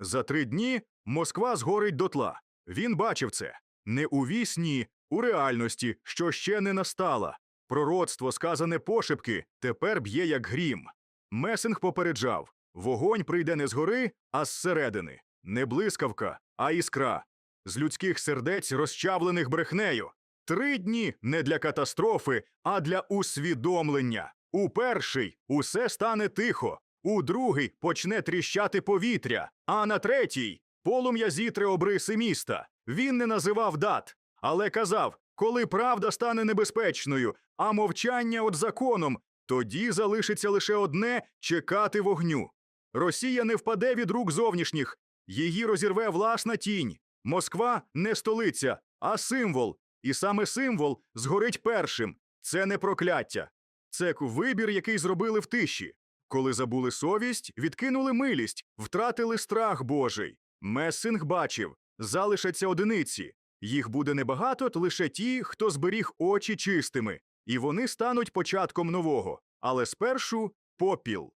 За три дні Москва згорить дотла. Він бачив це не у вісні, у реальності, що ще не настала. Пророцтво, сказане пошепки, тепер б'є як грім. Месинг попереджав вогонь прийде не згори, а зсередини. Не блискавка, а іскра. З людських сердець, розчавлених брехнею. Три дні не для катастрофи, а для усвідомлення. У перший усе стане тихо, у другий почне тріщати повітря, а на третій полум'я зітре обриси міста. Він не називав дат, але казав, коли правда стане небезпечною, а мовчання от законом, тоді залишиться лише одне чекати вогню. Росія не впаде від рук зовнішніх, її розірве власна тінь. Москва не столиця, а символ. І саме символ згорить першим. Це не прокляття. Це вибір, який зробили в тиші. Коли забули совість, відкинули милість, втратили страх Божий. Месинг бачив, залишаться одиниці. Їх буде небагато, лише ті, хто зберіг очі чистими, і вони стануть початком нового. Але спершу попіл.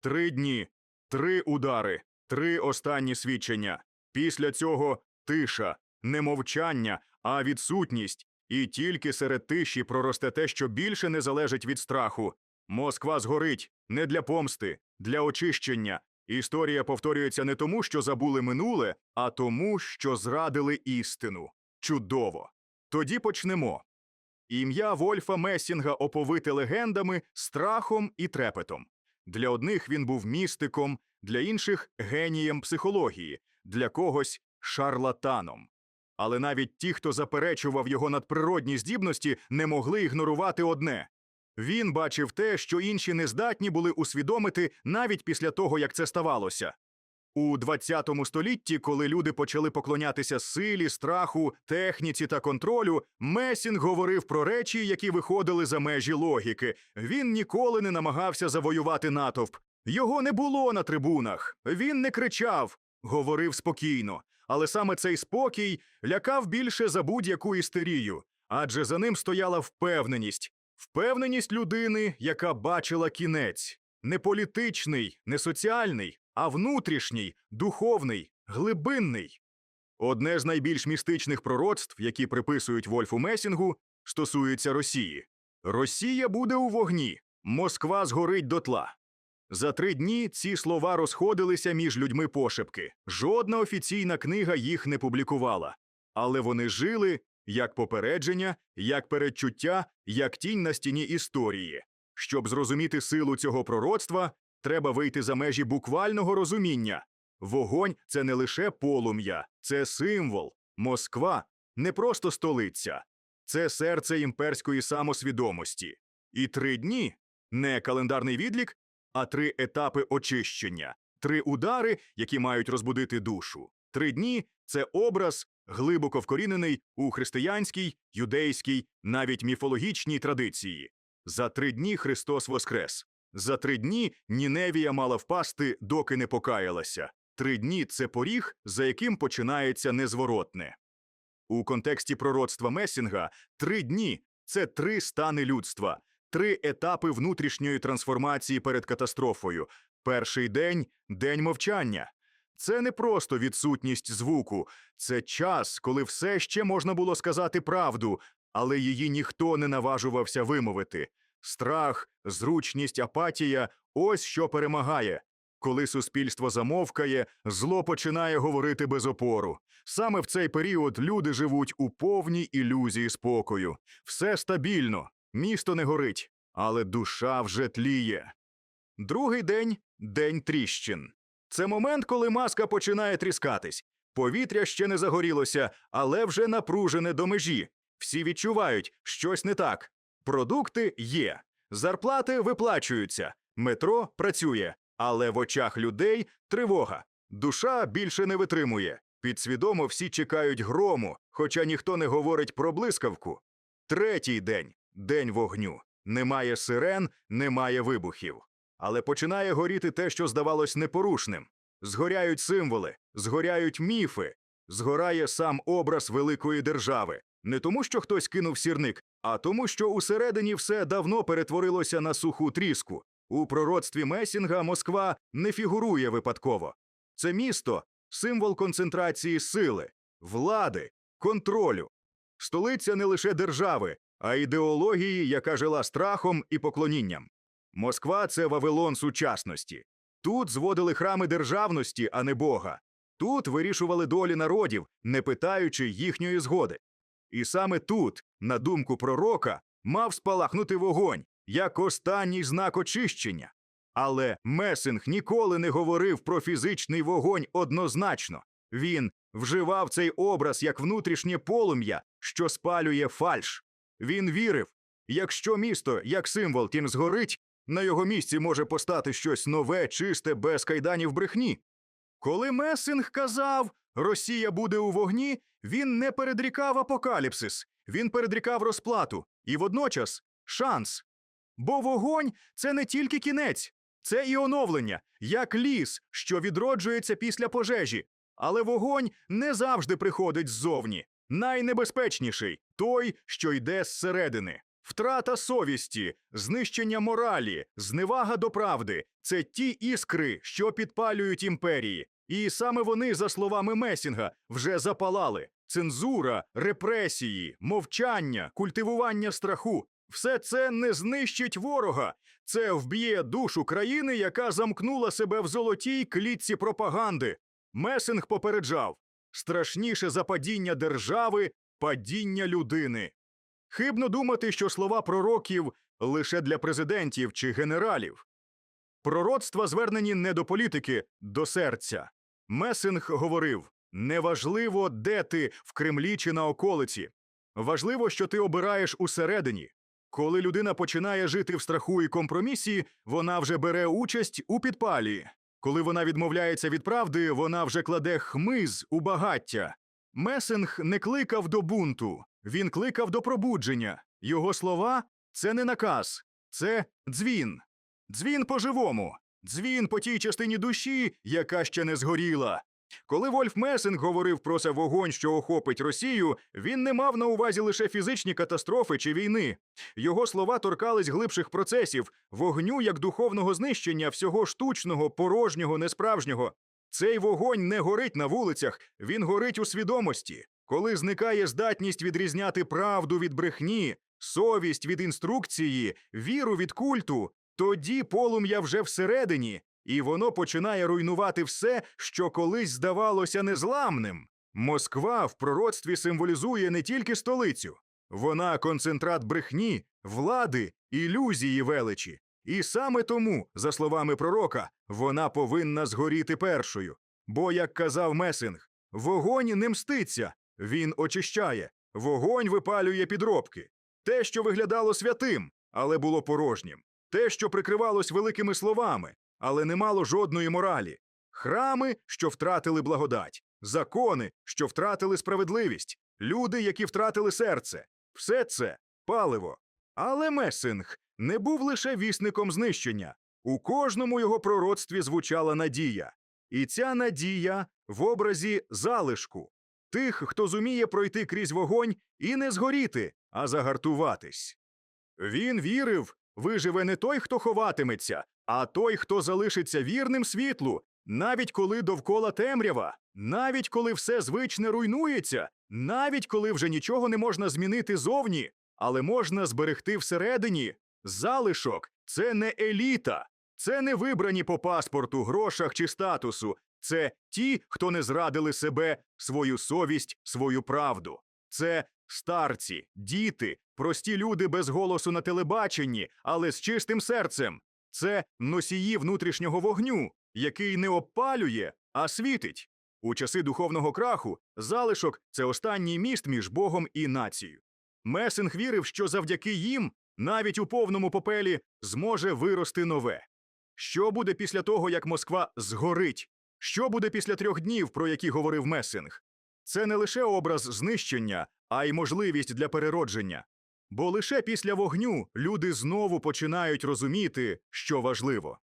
Три дні, три удари, три останні свідчення. Після цього тиша, не мовчання, а відсутність. І тільки серед тиші проросте те, що більше не залежить від страху. Москва згорить не для помсти, для очищення. Історія повторюється не тому, що забули минуле, а тому, що зрадили істину. Чудово. Тоді почнемо. Ім'я Вольфа Месінга оповите легендами, страхом і трепетом. Для одних він був містиком, для інших генієм психології, для когось шарлатаном. Але навіть ті, хто заперечував його надприродні здібності, не могли ігнорувати одне. Він бачив те, що інші не здатні були усвідомити навіть після того, як це ставалося. У ХХ столітті, коли люди почали поклонятися силі, страху, техніці та контролю, Месінг говорив про речі, які виходили за межі логіки. Він ніколи не намагався завоювати натовп. Його не було на трибунах. Він не кричав, говорив спокійно. Але саме цей спокій лякав більше за будь-яку істерію, адже за ним стояла впевненість. Впевненість людини, яка бачила кінець, не політичний, не соціальний, а внутрішній, духовний, глибинний. Одне з найбільш містичних пророцтв, які приписують Вольфу Месінгу, стосується Росії. Росія буде у вогні, Москва згорить дотла. За три дні ці слова розходилися між людьми пошепки. Жодна офіційна книга їх не публікувала. Але вони жили як попередження, як передчуття, як тінь на стіні історії. Щоб зрозуміти силу цього пророцтва, треба вийти за межі буквального розуміння. Вогонь це не лише полум'я, це символ. Москва не просто столиця, це серце імперської самосвідомості. І три дні не календарний відлік, а три етапи очищення, три удари, які мають розбудити душу. Три дні це образ, глибоко вкорінений у християнській, юдейській, навіть міфологічній традиції. За три дні Христос воскрес. За три дні Ніневія мала впасти, доки не покаялася. Три дні це поріг, за яким починається незворотне. У контексті пророцтва Месінга три дні це три стани людства, три етапи внутрішньої трансформації перед катастрофою. Перший день день мовчання. Це не просто відсутність звуку, це час, коли все ще можна було сказати правду, але її ніхто не наважувався вимовити. Страх, зручність, апатія ось що перемагає. Коли суспільство замовкає, зло починає говорити без опору. Саме в цей період люди живуть у повній ілюзії спокою. Все стабільно, місто не горить, але душа вже тліє. Другий день день тріщин. Це момент, коли маска починає тріскатись. Повітря ще не загорілося, але вже напружене до межі. Всі відчувають, щось не так. Продукти є, зарплати виплачуються, метро працює, але в очах людей тривога. Душа більше не витримує. Підсвідомо всі чекають грому, хоча ніхто не говорить про блискавку. Третій день день вогню. Немає сирен, немає вибухів. Але починає горіти те, що здавалось непорушним. Згоряють символи, згоряють міфи, згорає сам образ великої держави. Не тому, що хтось кинув сірник, а тому, що усередині все давно перетворилося на суху тріску. У пророцтві Месінга Москва не фігурує випадково. Це місто символ концентрації сили, влади, контролю. Столиця не лише держави, а ідеології, яка жила страхом і поклонінням. Москва це Вавилон сучасності. Тут зводили храми державності, а не Бога. Тут вирішували долі народів, не питаючи їхньої згоди. І саме тут, на думку пророка, мав спалахнути вогонь як останній знак очищення. Але Месинг ніколи не говорив про фізичний вогонь однозначно. Він вживав цей образ як внутрішнє полум'я, що спалює фальш. Він вірив, якщо місто як символ тім згорить, на його місці може постати щось нове, чисте, без кайданів брехні. Коли Месинг казав Росія буде у вогні, він не передрікав апокаліпсис, він передрікав розплату і водночас шанс. Бо вогонь це не тільки кінець, це і оновлення, як ліс, що відроджується після пожежі. Але вогонь не завжди приходить ззовні. Найнебезпечніший той, що йде зсередини. Втрата совісті, знищення моралі, зневага до правди це ті іскри, що підпалюють імперії. І саме вони, за словами Месінга, вже запалали. Цензура, репресії, мовчання, культивування страху все це не знищить ворога. Це вб'є душу країни, яка замкнула себе в золотій клітці пропаганди. Месинг попереджав страшніше за падіння держави падіння людини. Хибно думати, що слова пророків лише для президентів чи генералів. Пророцтва звернені не до політики, до серця. Месинг говорив: неважливо, де ти в Кремлі чи на околиці. Важливо, що ти обираєш усередині. Коли людина починає жити в страху і компромісі, вона вже бере участь у підпалі. Коли вона відмовляється від правди, вона вже кладе хмиз у багаття. Месинг не кликав до бунту, він кликав до пробудження. Його слова це не наказ, це дзвін. Дзвін по-живому, дзвін по тій частині душі, яка ще не згоріла. Коли Вольф Месинг говорив про це вогонь, що охопить Росію, він не мав на увазі лише фізичні катастрофи чи війни. Його слова торкались глибших процесів, вогню як духовного знищення всього штучного, порожнього, несправжнього. Цей вогонь не горить на вулицях, він горить у свідомості. Коли зникає здатність відрізняти правду від брехні, совість від інструкції, віру від культу, тоді полум'я вже всередині, і воно починає руйнувати все, що колись здавалося незламним. Москва в пророцтві символізує не тільки столицю, вона концентрат брехні, влади, ілюзії величі. І саме тому, за словами пророка, вона повинна згоріти першою. Бо, як казав Месинг, вогонь не мститься, він очищає, вогонь випалює підробки. Те, що виглядало святим, але було порожнім, те, що прикривалось великими словами, але не мало жодної моралі, храми, що втратили благодать, закони, що втратили справедливість, люди, які втратили серце, все це паливо. Але Месинг не був лише вісником знищення. У кожному його пророцтві звучала надія. І ця надія в образі залишку тих, хто зуміє пройти крізь вогонь і не згоріти, а загартуватись. Він вірив, виживе не той, хто ховатиметься, а той, хто залишиться вірним світлу, навіть коли довкола темрява, навіть коли все звичне руйнується, навіть коли вже нічого не можна змінити зовні, але можна зберегти всередині. Залишок це не еліта, це не вибрані по паспорту, грошах чи статусу. Це ті, хто не зрадили себе, свою совість, свою правду. Це старці, діти, прості люди без голосу на телебаченні, але з чистим серцем. Це носії внутрішнього вогню, який не опалює, а світить. У часи духовного краху залишок це останній міст між Богом і нацією. Месинг вірив, що завдяки їм, навіть у повному попелі, зможе вирости нове. Що буде після того, як Москва згорить? Що буде після трьох днів, про які говорив Месинг? Це не лише образ знищення, а й можливість для переродження. Бо лише після вогню люди знову починають розуміти, що важливо.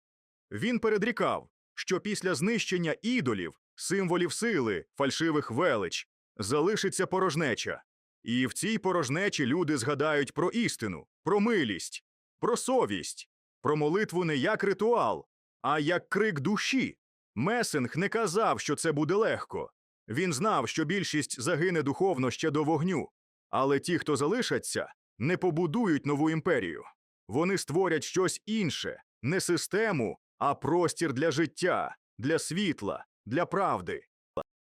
Він передрікав, що після знищення ідолів, символів сили, фальшивих велич, залишиться порожнеча. І в цій порожнечі люди згадають про істину, про милість, про совість, про молитву не як ритуал, а як крик душі. Месинг не казав, що це буде легко. Він знав, що більшість загине духовно ще до вогню. Але ті, хто залишаться, не побудують нову імперію. Вони створять щось інше, не систему, а простір для життя, для світла, для правди.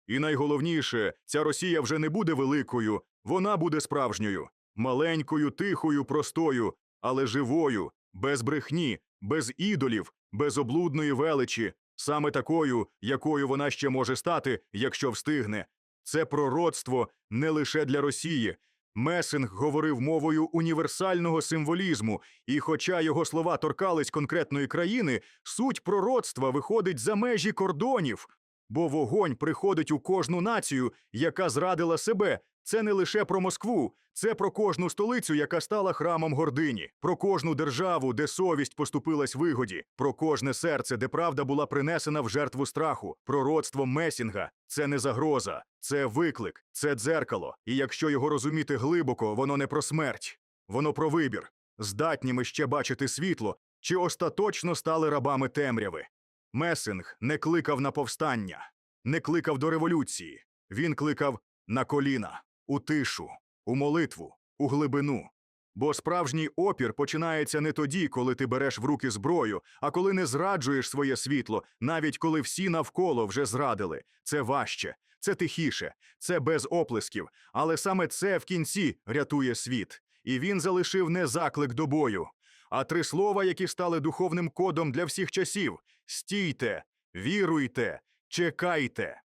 І найголовніше, ця Росія вже не буде великою, вона буде справжньою, маленькою, тихою, простою, але живою, без брехні, без ідолів, без облудної величі, саме такою, якою вона ще може стати, якщо встигне. Це пророцтво не лише для Росії. Месинг говорив мовою універсального символізму, і хоча його слова торкались конкретної країни, суть пророцтва виходить за межі кордонів. Бо вогонь приходить у кожну націю, яка зрадила себе. Це не лише про Москву, це про кожну столицю, яка стала храмом гордині, про кожну державу, де совість поступилась вигоді, про кожне серце, де правда була принесена в жертву страху. Пророцтво Месінга це не загроза, це виклик, це дзеркало. І якщо його розуміти глибоко, воно не про смерть, воно про вибір. Здатні ми ще бачити світло, чи остаточно стали рабами темряви. Месинг не кликав на повстання, не кликав до революції. Він кликав на коліна, у тишу, у молитву, у глибину. Бо справжній опір починається не тоді, коли ти береш в руки зброю, а коли не зраджуєш своє світло, навіть коли всі навколо вже зрадили. Це важче, це тихіше, це без оплесків. Але саме це в кінці рятує світ. І він залишив не заклик до бою, а три слова, які стали духовним кодом для всіх часів: стійте, віруйте, чекайте.